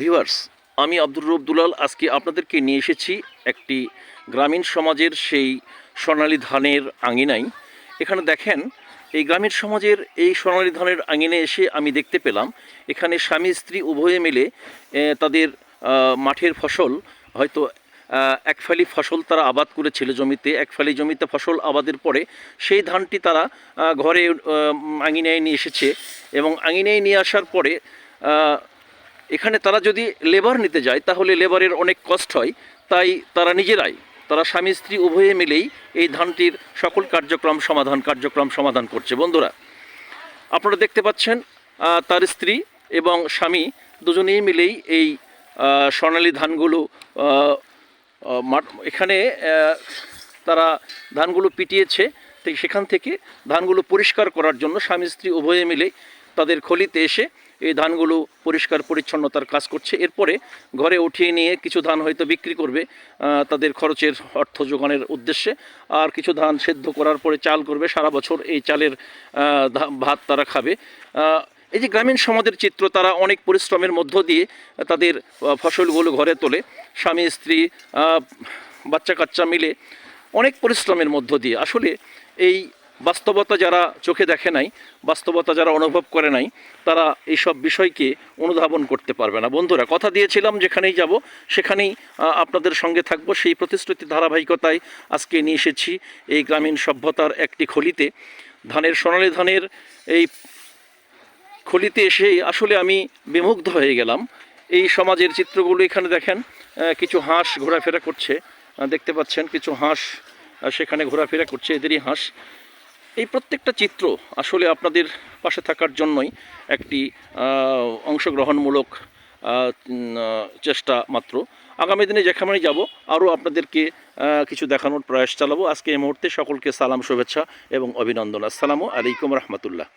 Viewers, আমি আব্দুর রব দুলাল। আজকে আপনাদেরকে নিয়ে এসেছি একটি গ্রামীণ সমাজের সেই সোনালী ধানের আঙিনায় এখানে দেখেন, এই গ্রামীণ সমাজের এই সোনালী ধানের আঙিনে এসে আমি দেখতে পেলাম, এখানে স্বামী, স্ত্রী উভয়ে মিলে তাদের মাঠের ফসল, হয়তো এক ফালি ফসল তারা আবাদ করেছিল জমিতে, এক ফালি জমিতে ফসল আবাদের পরে সেই ধানটি তারা ঘরে আঙিনায় নিয়ে এসেছে এবং আঙিনায় নিয়ে আসার পরে এখানে তারা যদি লেবার নিতে যায়, তাহলে লেবারের অনেক কষ্ট হয়। তাই তারা নিজেরাই, তারা স্বামী স্ত্রী উভয়ে মিলেই এই ধানটির সকল কার্যক্রম সমাধান কার্যক্রম সমাধান করছে। বন্ধুরা, আপনারা দেখতে পাচ্ছেন তার স্ত্রী এবং স্বামী দুজনেই মিলেই এই স্বর্ণালী ধানগুলো এখানে তারা ধানগুলো পিটিয়েছে। সেখান থেকে ধানগুলো পরিষ্কার করার জন্য স্বামী স্ত্রী উভয়ে মিলে তাদের খলিতে এসে এই ধানগুলো পরিষ্কার পরিচ্ছন্নতার কাজ করছে। এরপরে ঘরে উঠিয়ে নিয়ে কিছু ধান হয়তো বিক্রি করবে তাদের খরচের অর্থ যোগানের উদ্দেশ্যে। আর কিছু ধান সেদ্ধ করার পরে চাল করবে, সারা বছর এই চালের ভাত তারা খাবে। এই যে গ্রামীণ সমাজের চিত্র, তারা অনেক পরিশ্রমের মধ্য দিয়ে তাদের ফসলগুলো ঘরে তোলে। স্বামী, স্ত্রী বাচ্চা কাচ্চা মিলে অনেক পরিশ্রমের মধ্য দিয়ে। আসলে এই বাস্তবতা যারা চোখে দেখে নাই, বাস্তবতা যারা অনুভব করে নাই, তারা এই সব বিষয়কে অনুধাবন করতে পারবে না। বন্ধুরা, কথা দিয়েছিলাম যেখানেই যাব, সেখানেই আপনাদের সঙ্গে থাকব। সেই প্রতিশ্রুতি ধারাবাহিকতায় আজকে নিয়ে এসেছি এই গ্রামীণ সভ্যতার একটি খলিতে। ধানের সোনালী ধানের এই খলিতে এসে আসলে আমি বিমুগ্ধ হয়ে গেলাম। এই সমাজের চিত্রগুলো এখানে দেখেন কিছু হাঁস ঘোরাফেরা করছে। দেখতে পাচ্ছেন, কিছু হাঁস সেখানে ঘোরাফেরা করছে, এদেরই হাঁস। এই প্রত্যেকটা চিত্র আসলে আপনাদের পাশে থাকার জন্যই একটি অংশগ্রহণমূলক চেষ্টা মাত্র। আগামী দিনে যেখানে যাব, আরও আপনাদেরকে কিছু দেখানোর প্রয়াস চালাবো। আজকে এই মুহূর্তে সকলকে সালাম, শুভেচ্ছা এবং অভিনন্দন। আসসালামু আলাইকুম রহমতুল্লাহ।